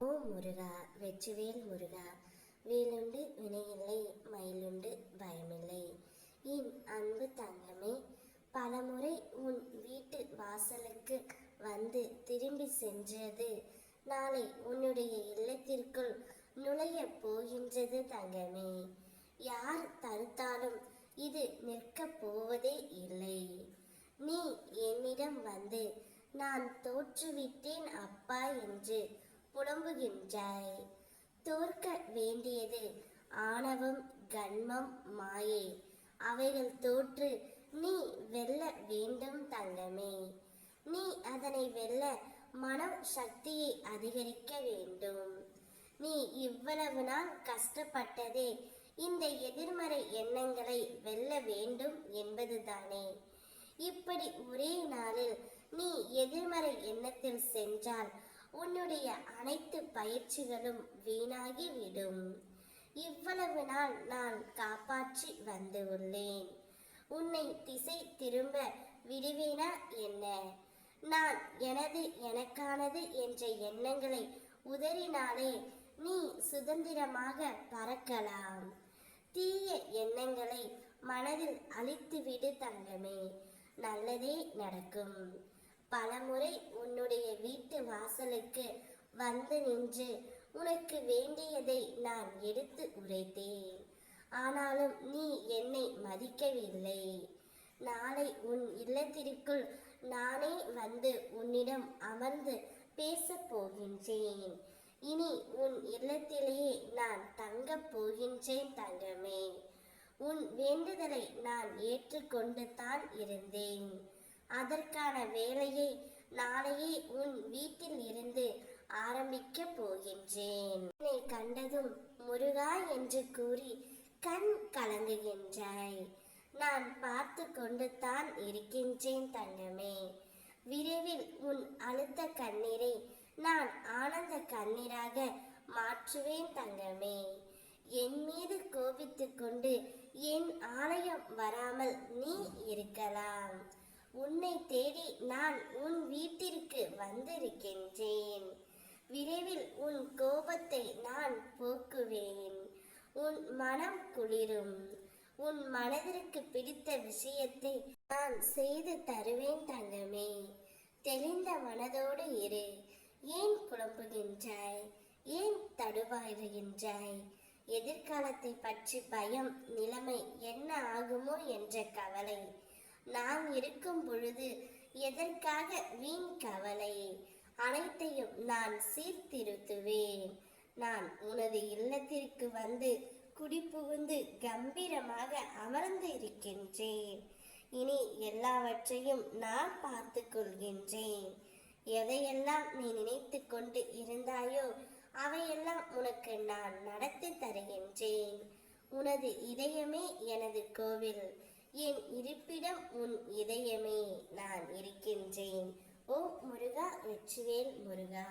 ஓ முருகா வெற்றிவேல் முருகா வேலுண்டு வினையில்லை மயிலுண்டு பயமில்லை. என் அன்பு தங்கமே பலமுறை உன் வீட்டு வாசலுக்கு வந்து திரும்பி சென்றது நாளை உன்னுடைய இல்லத்திற்குள் நுழைய போகின்றது தங்கமே. யார் தடுத்தாலும் இது நிற்கப் போவதே இல்லை. நீ என்னிடம் வந்து நான் தோற்றுவிட்டேன் அப்பா என்று புலம்புகின்றாய். தோற்க வேண்டியது ஆணவம் கண்மம் மாயை. அவைகள் தோற்று நீ வெல்ல வேண்டும் தங்கமே. நீ அதனை வெல்ல மனம் சக்தியை அதிகரிக்க வேண்டும். நீ இவ்வளவு நாள் கஷ்டப்பட்டதே இந்த எதிர்மறை எண்ணங்களை வெல்ல வேண்டும் என்பதுதானே. இப்படி ஒரே நாளில் நீ எதிர்மறை எண்ணத்தில் சென்றால் உன்னுடைய அனைத்து பயிற்சிகளும் வீணாகி விடும். இவ்வளவு நாள் நான் காப்பாற்றி வந்து உள்ளேன். உன்னை திசை திரும்ப விடுவேனா என்ன? நான் எனது எனக்கானது என்ற எண்ணங்களை உதறினாலே நீ சுதந்திரமாக பறக்கலாம். தீய எண்ணங்களை மனதில் அழித்துவிடு தங்கமே. நல்லதே நடக்கும். பலமுறை உன்னுடைய வீட்டு வாசலுக்கு வந்து நின்று உனக்கு வேண்டியதை நான் எடுத்து உரைத்தேன். ஆனாலும் நீ என்னை மதிக்கவில்லை. நாளை உன் இல்லத்திற்குள் நானே வந்து உன்னிடம் அமர்ந்து பேசப் போகின்றேன். இனி உன் இல்லத்திலேயே நான் தங்கப் போகின்றேன் தங்கமே. உன் வேண்டுதலை நான் ஏற்றுக்கொண்டு தான் இருந்தேன். அதற்கான வேலையை நாளையே உன் வீட்டில் இருந்து ஆரம்பிக்க போகின்றேன். என்னை கண்டதும் முருகா என்று கூறி கண் கலங்குகின்றாய். நான் பார்த்து கொண்டு தான் இருக்கின்றேன் தங்கமே. விரைவில் உன் அழுத்த கண்ணீரை நான் ஆனந்த கண்ணீராக மாற்றுவேன் தங்கமே என் மீது கோபித்துக் கொண்டு என் ஆலயம் வராமல் நீ இருக்கலாம் உன்னை தேடி நான் உன் வீட்டிற்கு வந்திருக்கின்றேன். விரைவில் உன் கோபத்தை நான் போக்குவேன். உன் மனம் குளிரும். உன் மனதிற்கு பிடித்த விஷயத்தை நான் செய்து தருவேன் தங்கமே. தெளிந்த மனதோடு இரு. ஏன் குழம்புகின்றாய்? ஏன் தடுவாயிருகின்றாய் எதிர்காலத்தை பற்றி பயம் நிலைமை என்ன ஆகுமோ என்ற கவலை. நான் இருக்கும் பொழுது எதற்காக வீண் கவலை? அனைத்தையும் நான் சீர்திருத்துவேன். நான் உனது இல்லத்திற்கு வந்து குடிபுகுந்து கம்பீரமாக அமர்ந்து இருக்கின்றேன். இனி எல்லாவற்றையும் நான் பார்த்து கொள்கின்றேன். எதையெல்லாம் நீ நினைத்து கொண்டு இருந்தாயோ அவையெல்லாம் உனக்கு நான் நடத்தி தருகின்றேன். உனது இதயமே எனது கோவில். என் இருப்பிடம் உன் இதயமே நான் இருக்கின்றேன். ஓ முருகா வெற்றிவேல் முருகா.